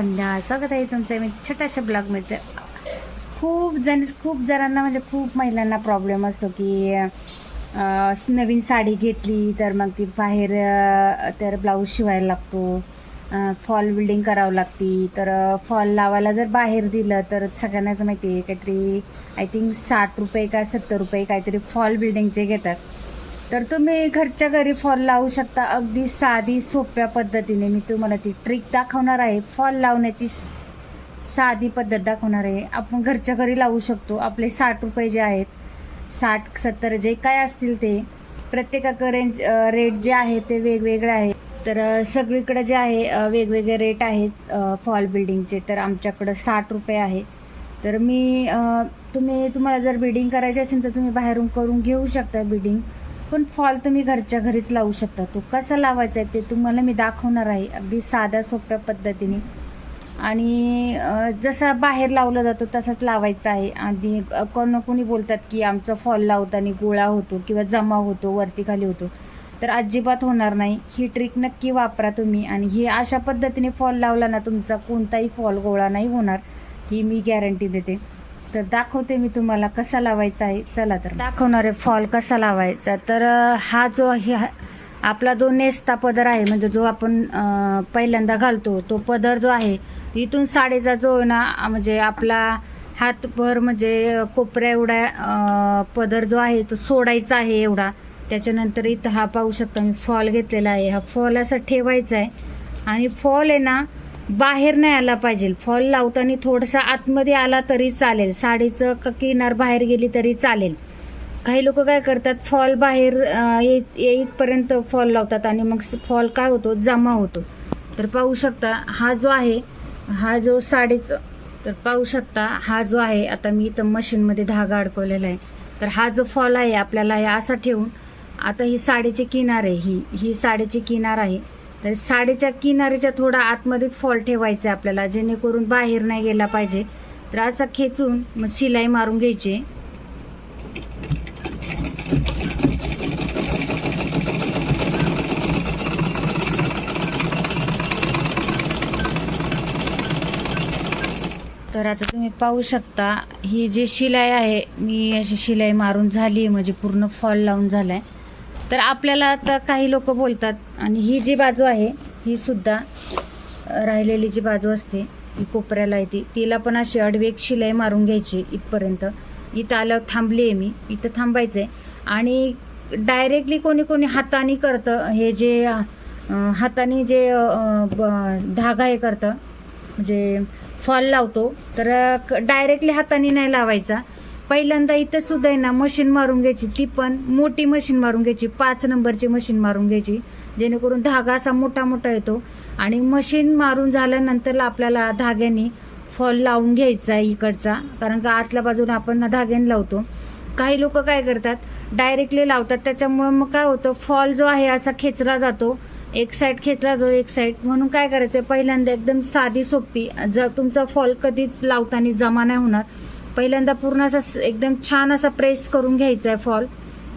संध्या स्वागत आहे तुमचं मी छोट्याशा ब्लॉगमध्ये. खूप जण खूप जणांना म्हणजे खूप महिलांना प्रॉब्लेम असतो की नवीन साडी घेतली तर मग ती बाहेर तर ब्लाऊज शिवायला लागतो. फॉल बिल्डिंग करावं लागती. तर फॉल लावायला जर बाहेर दिलं तर सगळ्यांनाच माहिती आहे काहीतरी आय थिंक साठ रुपये का सत्तर रुपये काहीतरी फॉल बिल्डिंगचे घेतात. तर तुम्ही घरच्या घरी फॉल लावू शकता. अगदी साधी सोप्या पद्धतीने. मी तुम्हाला ती ट्रिक दाखवणार आहे. फॉल लावण्याची साधी पद्धत दाखवणार आहे. आपण घरच्या घरी लावू शकतो. आपले साठ रुपये जे आहेत साठ सत्तर जे काय असतील ते प्रत्येकाकडे रेंज रेट जे आहे ते वेगवेगळे आहे. तर सगळीकडे जे आहे वेगवेगळे रेट आहेत फॉल बिल्डिंगचे. तर आमच्याकडं साठ रुपये आहे. तर मी तुम्ही तुम्हाला जर बिडिंग करायची असेल तर तुम्ही बाहेरून करून घेऊ शकता बिडिंग पण फॉल तुम्ही घरच्या घरीच लावू शकता. तो कसा लावायचा आहे ते तुम्हाला मी दाखवणार आहे. अगदी साध्या सोप्या पद्धतीने. आणि जसा बाहेर लावला जातो तसाच लावायचा आहे. आणि कोण कोणी बोलतात की आमचा फॉल लावताना गोळा होतो किंवा जमा होतो वरती खाली होतो. तर अजिबात होणार नाही. ही ट्रिक नक्की वापरा तुम्ही. आणि ही अशा पद्धतीने फॉल लावला ना तुमचा कोणताही फॉल गोळा नाही होणार. ही मी गॅरंटी देते. तर दाखवते मी तुम्हाला कसा लावायचा आहे. चला तर दाखवणार आहे फॉल कसा लावायचा. तर हा जो हे आपला जो नेसता पदर आहे म्हणजे जो आपण पहिल्यांदा घालतो तो पदर जो आहे इथून साडीचा जो आहे ना म्हणजे आपला हातभर म्हणजे कोपऱ्या एवढा पदर जो आहे तो सोडायचा आहे एवढा. त्याच्यानंतर इथं हा पाहू शकता मी फॉल घेतलेला आहे. हा फॉल असा ठेवायचा आहे. आणि फॉल आहे ना बाहेर नाही आला पाहिजे. फॉल लावताना थोडासा आतमध्ये आला तरी चालेल. साडीचं क- किनार बाहेर गेली तरी चालेल. काही लोक काय करतात फॉल बाहेर येईपर्यंत फॉल लावतात आणि मग फॉल काय होतो? जमा होतो. तर पाहू शकता हा जो आहे हा जो साडीचा तर पाहू शकता हा जो आहे आता मी इथं मशीनमध्ये धागा अडकवलेला आहे. तर हा जो फॉल आहे आपल्याला हे असा ठेवून आता ही साडीची किनार आहे ही ही साडीची किनार आहे. तर साडीच्या किनारीच्या थोडा आतमध्येच फॉल ठेवायचा आहे आपल्याला जेणेकरून बाहेर नाही गेला पाहिजे. तर असं खेचून मग शिलाई मारून घ्यायची. तर आता तुम्ही पाहू शकता ही जी शिलाई आहे मी अशी शिलाई मारून झाली म्हणजे पूर्ण फॉल लावून झालाय. तर आपल्याला आता काही लोक बोलतात आणि ही जी बाजू आहे ही सुद्धा राहिलेली जी बाजू असते ही कोपऱ्याला येते तिला पण अशी अडवेक शिलाई मारून घ्यायची इथपर्यंत. इथं आल्यावर थांबली आहे मी. इथं थांबायचंय. आणि डायरेक्टली कोणी कोणी हाताने करतं हे जे हाताने जे ब- धागा हे करतं म्हणजे फॉल लावतो तर डायरेक्टली हाताने नाही लावायचा. पहिल्यांदा इथं सुद्धा आहे ना मशीन मारून घ्यायची ती पण मोठी मशीन मारून घ्यायची पाच नंबरची मशीन मारून घ्यायची जेणेकरून धागा असा मोठा मोठा येतो. आणि मशीन मारून झाल्यानंतर आपल्याला धाग्याने फॉल लावून घ्यायचा आहे इकडचा कारण का आतल्या बाजूने आपण धाग्याने लावतो. काही लोक काय करतात डायरेक्टली लावतात त्याच्यामुळे मग काय होतं फॉल जो आहे असा खेचला जातो. एक साईड खेचला जातो एक साईड म्हणून काय करायचं पहिल्यांदा एकदम साधी सोपी जर तुमचा फॉल कधीच लावताना जमा नाही होणार पहिल्यांदा पूर्ण असा स- एकदम छान असा प्रेस करून घ्यायचा आहे फॉल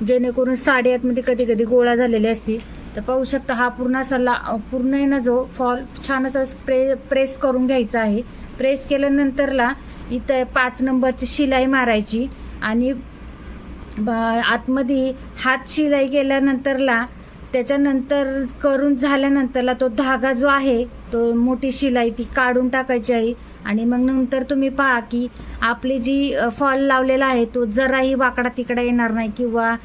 जेणेकरून साडी आतमध्ये कधी कधी गोळा झालेली असती. तर पाहू शकता हा पूर्ण असा ला पूर्ण ना जो फॉल छान असा प्रे प्रेस करून घ्यायचा आहे. प्रेस केल्यानंतरला इथं पाच नंबरची शिलाई मारायची आणि आतमध्ये हात शिलाई केल्यानंतरला त्याच्यानंतर करून झाल्यानंतरला तो धागा जो आहे तो मोठी शिलाई ती काढून टाकायची आहे आणि मग नंतर तुम्ही पहा की आपली जी फॉल लावलेला आहे तो जराही वाकडा तिकडा येणार नाही किंवा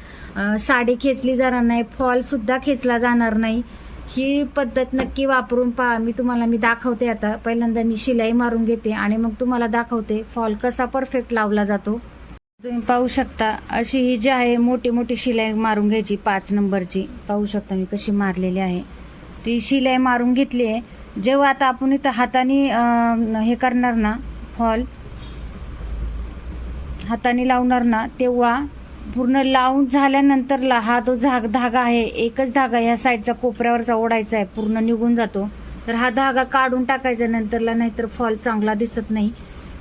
साडी खेचली जाणार नाही फॉल सुद्धा खेचला जाणार नाही. ही पद्धत नक्की वापरून पहा. मी तुम्हाला मी दाखवते आता. पहिल्यांदा मी शिलाई मारून घेते आणि मग तुम्हाला दाखवते फॉल कसा परफेक्ट लावला जातो. तुम्ही पाहू शकता अशी ही जी आहे मोठी मोठी शिलाई मारून घ्यायची पाच नंबरची. पाहू शकता मी कशी मारलेली आहे. ती शिलाई मारून घेतली आहे. जेव्हा आता आपण इथं हाताने हे करणार ना फॉल हाताने लावणार ना तेव्हा पूर्ण लावून झाल्यानंतरला हा तो झाग धागा आहे एकच धागा ह्या साईडचा कोपऱ्यावरचा ओढायचा आहे पूर्ण निघून जातो. तर हा धागा काढून टाकायचा नंतरला नाहीतर फॉल चांगला दिसत नाही.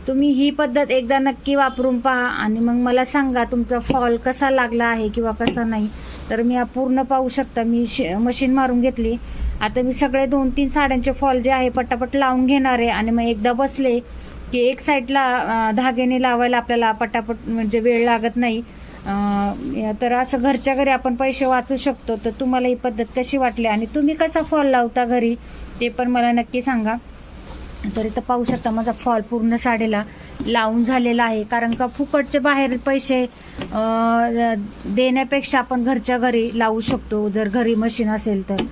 तुम्ही ही पद्धत एकदा नक्की वापरून पहा आणि मग मला सांगा तुमचा फॉल कसा लागला आहे किंवा कसा नाही. तर मी हा पूर्ण पाहू शकता. मी मशीन मारून घेतली. आता मी सगळे दोन तीन साड्यांचे फॉल जे आहे पटापट लावून घेणार आहे आणि मग एकदा बसले की एक साईडला धागेने धाग्याने लावायला आपल्याला पटापट म्हणजे वेळ लागत नाही. तर असं घरच्या घरी आपण पैसे वाचू शकतो. तर तुम्हाला ही पद्धत कशी वाटली आणि तुम्ही कसा फॉल लावता घरी ते पण मला नक्की सांगा. तर इथं पाहू शकता माझा फॉल पूर्ण साडीला लावून झालेला आहे. कारण का फुकटचे बाहेर पैसे देण्यापेक्षा आपण घरच्या घरी लावू शकतो. जर घरी मशीन असेल तर.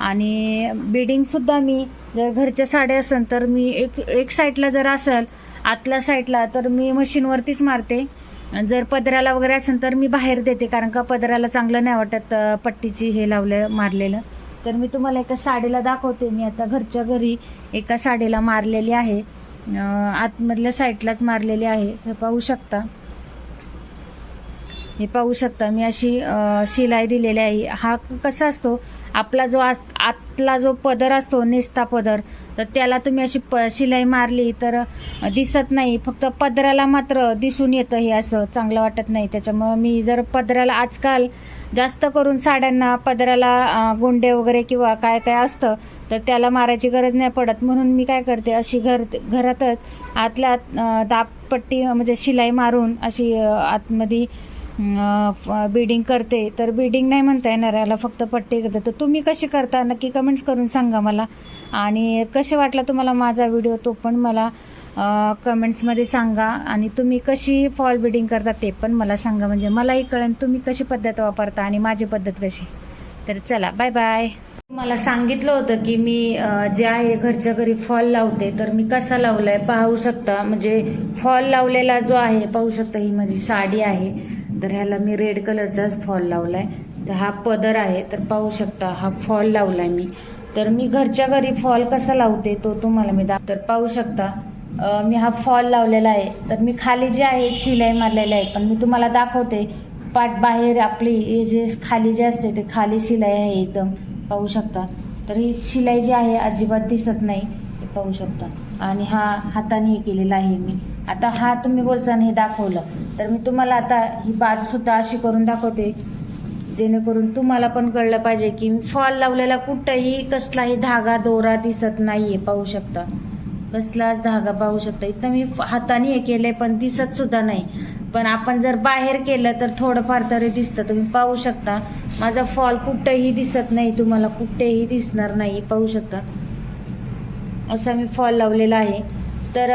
आणि बिडिंग सुद्धा मी जर घरच्या साड्या असेल तर मी एक एक साईडला जर असेल आतल्या साईडला तर मी मशीनवरतीच मारते. जर पदराला वगैरे असेल तर मी बाहेर देते. कारण का पदराला चांगलं नाही वाटत पट्टीची हे लावलं मारलेलं. तर मी तुम्हाला एका साडीला दाखवते. मी आता घरच्या घरी एका साडीला मारलेली आहे. आतमधल्या साईडलाच मारलेली आहे. हे पाहू शकता. हे पाहू शकता. मी अशी शिलाई दिलेली आहे. हा कसा असतो? आपला जो आतला जो पदर असतो नेसता पदर तर त्याला तुम्ही अशी प शिलाई मारली तर दिसत नाही. फक्त पदराला मात्र दिसून येतं हे असं चांगलं वाटत नाही. त्याच्यामुळं मी जर पदराला आजकाल जास्त करून साड्यांना पदराला गुंडे गोंडे वगैरे किंवा काय काय असतं तर त्याला मारायची गरज नाही पडत. म्हणून मी काय करते अशी घर घरातच आतल्या दाबपट्टी म्हणजे शिलाई मारून अशी आतमध्ये बिडिंग करते तर बिडिंग नाही म्हणता येणार याला फक्त पट्टी करते तर तुम्ही कशी करता? नक्की कमेंट्स करून सांगा मला. आणि कसे वाटला तुम्हाला माझा व्हिडिओ तो पण मला कमेंट्समध्ये सांगा. आणि तुम्ही कशी फॉल बिडिंग करता ते पण मला सांगा. म्हणजे मलाही कळेल तुम्ही कशी पद्धत वापरता आणि माझी पद्धत कशी. तर चला बाय बाय मला सांगितलं होतं की मी जे आहे घरच्या घरी फॉल लावते तर मी कसा लावलाय पाहू शकता. म्हणजे फॉल लावलेला जो आहे पाहू शकता ही माझी साडी आहे. तर ह्याला मी रेड कलरचाच फॉल लावलाय. तर हा पदर आहे तर पाहू शकता हा फॉल लावलाय मी. तर मी घरच्या घरी फॉल कसा लावते तो तुम्हाला मी दाख तर पाहू शकता. मी हा फॉल लावलेला आहे. तर मी खाली जे आहे शिलाई मारलेली आहे. पण मी तुम्हाला दाखवते पाठ बाहेर आपली हे जे खाली जे असते ते खाली शिलाई आहे एकदम. पाहू शकता. तर ही शिलाई जी आहे अजिबात दिसत नाही. पाहू शकता. आणि हा हाताने हे केलेला आहे मी. आता हा तुम्ही बोलसान हे दाखवलं. तर मी तुम्हाला आता ही बाजू सुद्धा अशी करून दाखवते जेणेकरून तुम्हाला पण कळलं पाहिजे की मी फॉल लावलेला कुठंही कसलाही धागा दोरा दिसत नाहीये पाहू शकता. कसलाच धागा पाहू शकता. इथं मी हाताने हे केलंय पण दिसत सुद्धा नाही. पण आपण जर बाहेर केलं तर थोडंफार तरी दिसतं. तुम्ही पाहू शकता. माझा फॉल कुठेही दिसत नाही तुम्हाला कुठेही दिसणार नाही पाहू शकता. असा मी फॉल लावलेला आहे. तर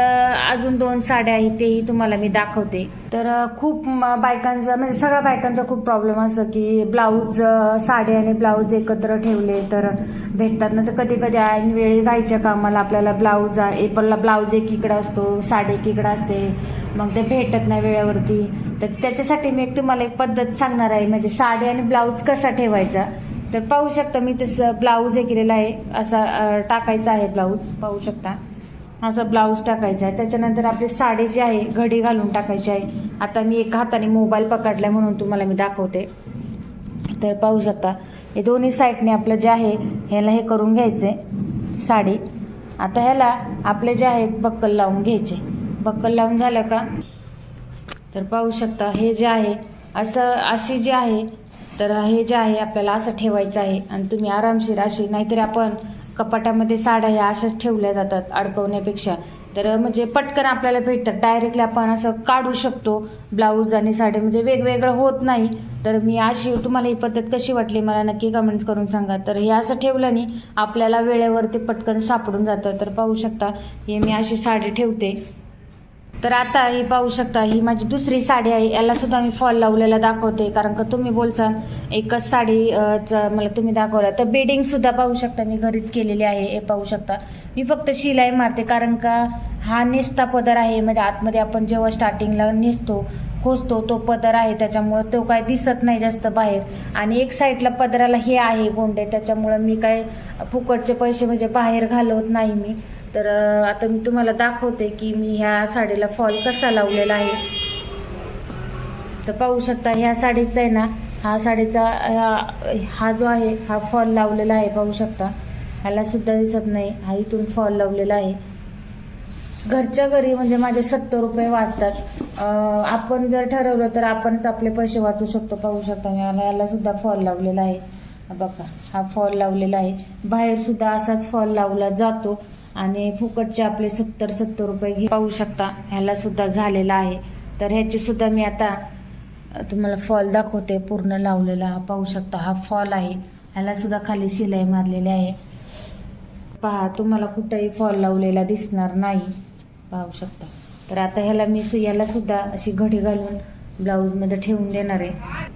अजून दोन साड्या आहेत तेही तुम्हाला मी दाखवते. तर खूप म- बायकांचा म्हणजे सगळ्या बायकांचा खूप प्रॉब्लेम असतो की ब्लाऊज साडी आणि ब्लाऊज एकत्र ठेवले तर भेटतात. ना तर कधी कधी ऐन वेळी घायच्या कामाला आपल्याला ब्लाऊज एपलला ब्लाऊज एक इकडं असतो साडी इकडं असते. मग ते भेटत नाही वेळेवरती. तर त्याच्यासाठी मी एक तुम्हाला एक पद्धत सांगणार आहे. म्हणजे साडी आणि ब्लाऊज कसा ठेवायचा? तर पाहू शकता मी तसं ब्लाऊज हे केलेला आहे. असा टाकायचा आहे ब्लाऊज पाहू शकता. असा ब्लाऊज टाकायचा आहे. त्याच्यानंतर आपली साडी जी आहे घडी घालून टाकायची आहे. आता मी एका हाताने मोबाईल पकडलाय म्हणून तुम्हाला मी दाखवते. तर पाहू शकता हे दोन्ही साईडने आपलं जे आहे ह्याला हे करून घ्यायचे साडी. आता ह्याला आपले जे आहे बक्कल लावून घ्यायचे. बक्कल लावून झालं का? तर पाहू शकता हे जे आहे असं अशी जी आहे तर हे जे आहे आपल्याला असं ठेवायचं आहे. आणि तुम्ही आरामशीर अशी नाहीतरी आपण कपाटामध्ये साड्या ह्या अशाच ठेवल्या जातात अडकवण्यापेक्षा. तर म्हणजे पटकन आपल्याला भेटतात. डायरेक्टली आपण असं काढू शकतो. ब्लाऊज आणि साडी म्हणजे वेगवेगळं होत नाही. तर मी अशी तुम्हाला ही पद्धत कशी वाटली मला नक्की कमेंट्स करून सांगा. तर हे असं ठेवल्याने आपल्याला वेळेवरती पटकन सापडून जातं. तर पाहू शकता हे मी अशी साडी ठेवते. तर आता ही पाहू शकता ही माझी दुसरी साडी आहे. याला सुद्धा मी फॉल लावलेला दाखवते कारण का तुम्ही बोलसाल एकच साडी मला तुम्ही दाखवलं. तर बेडिंग सुद्धा पाहू शकता मी घरीच केलेली आहे हे पाहू शकता. मी फक्त शिलाई मारते कारण का हा नेसता पदर आहे म्हणजे आतमध्ये आपण जेव्हा स्टार्टिंगला नेसतो खोसतो तो पदर आहे त्याच्यामुळं तो काय दिसत नाही जास्त बाहेर. आणि एक साईडला पदराला हे आहे गोंडे त्याच्यामुळं मी काय फुकटचे पैसे म्हणजे बाहेर घालवत नाही मी. तर आता मी तुम्हाला दाखवते की मी ह्या साडीला फॉल कसा लावलेला आहे. तर पाहू शकता ह्या साडीचा आहे ना हा साडीचा हा- हा जो आहे हा फॉल लावलेला आहे पाहू शकता. ह्याला सुद्धा दिसत नाही हा इथून फॉल लावलेला आहे. घरच्या घरी म्हणजे माझे सत्तर रुपये वाचतात. आपण जर ठरवलं तर आपणच आपले पैसे वाचू शकतो पाहू शकता. मी याला सुद्धा फॉल लावलेला आहे. बघा हा फॉल लावलेला आहे. बाहेर सुद्धा असाच फॉल लावला जातो. आणि फुकटचे आपले सत्तर सत्तर रुपये घे पाहू शकता. ह्याला सुद्धा झालेला आहे. तर ह्याची सुद्धा मी आता तुम्हाला फॉल दाखवते. पूर्ण लावलेला पाहू शकता. हा फॉल आहे. ह्याला सुद्धा खाली शिलाई मारलेली आहे. पहा तुम्हाला कुठंही फॉल लावलेला दिसणार नाही. पाहू शकता. तर आता ह्याला मी सु याला सुद्धा अशी घडी घालून ब्लाऊजमध्ये ठेवून देणार आहे.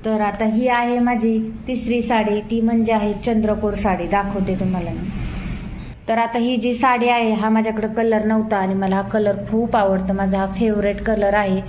तर आता ही आहे माझी तिसरी साडी. ती म्हणजे आहे चंद्रकोर साडी. दाखवते तुम्हाला मी. तर आता ही जी साडी आहे हा माझ्याकडे कलर नव्हता आणि मला हा कलर खूप आवडतो. माझा हा फेवरेट कलर आहे.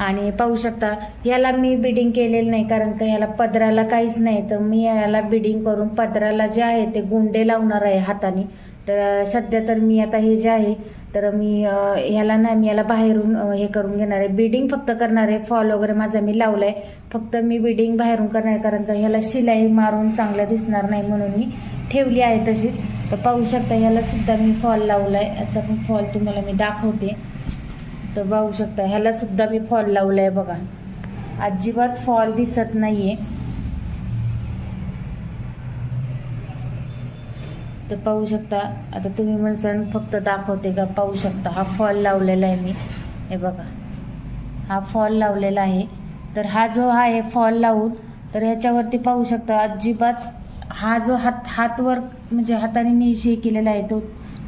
आणि पाहू शकता याला मी बिडिंग केलेलं नाही कारण का याला पदराला काहीच नाही. तर मी याला बिडिंग करून पदराला जे आहे ते गुंडे लावणार आहे हाताने. तर सध्या तर मी आता हे जे आहे तर मी ह्याला नाही मी याला बाहेरून हे करून घेणार आहे. बिडिंग फक्त करणार आहे. फॉल वगैरे माझा मी लावलाय. फक्त मी बिडिंग बाहेरून करणार आहे कारण का ह्याला शिलाई मारून चांगलं दिसणार नाही म्हणून मी ठेवली आहे तशीच. तर पाहू शकता ह्याला सुद्धा मी फॉल लावलाय. याचा पण फॉल तुम्हाला मी दाखवते. तर पाहू शकता ह्याला सुद्धा मी फॉल लावलाय बघा. अजिबात फॉल दिसत नाहीये. तर पाहू शकता आता तुम्ही म्हणसान फक्त दाखवते का? पाहू शकता हा फॉल लावलेला आहे मी. हे बघा. हा फॉल लावलेला आहे. तर हा जो आहे फॉल लावून तर ह्याच्यावरती पाहू शकता अजिबात हा जो हात हातवर म्हणजे हाताने मी हे केलेला आहे तो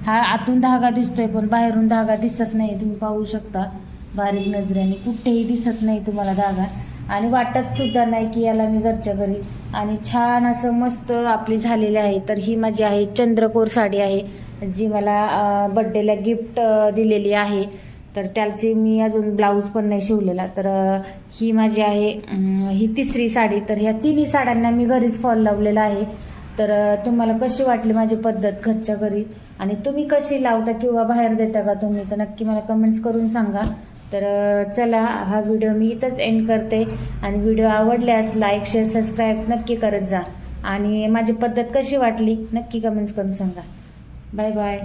हा आतून धागा दिसतोय पण बाहेरून धागा दिसत नाही तुम्ही पाहू शकता. बारीक नजरेने कुठेही दिसत नाही तुम्हाला धागा. आणि वाटत सुद्धा नाही की याला मी घरच्या घरी आणि छान असं मस्त आपली झालेली आहे. तर ही माझी आहे चंद्रकोर साडी आहे जी मला बड्डेला गिफ्ट दिलेली आहे. तर त्याचे मी अजून ब्लाऊज पण नाही शिवलेला. तर ही माझी आहे ही तिसरी साडी. तर ह्या तिन्ही साड्यांना मी घरीच फॉल लावलेला आहे. तर तुम्हाला कशी वाटली माझी पद्धत घरच्या घरी? आणि तुम्ही कशी लावता किंवा बाहेर देता का तुम्ही? तर नक्की मला कमेंट्स करून सांगा. तर चला हा व्हिडिओ मी इथंच एंड करते. आणि व्हिडिओ आवडल्यास लाईक शेअर सबस्क्राईब नक्की करत जा. आणि माझी पद्धत कशी वाटली नक्की कमेंट्स करून सांगा. Bye bye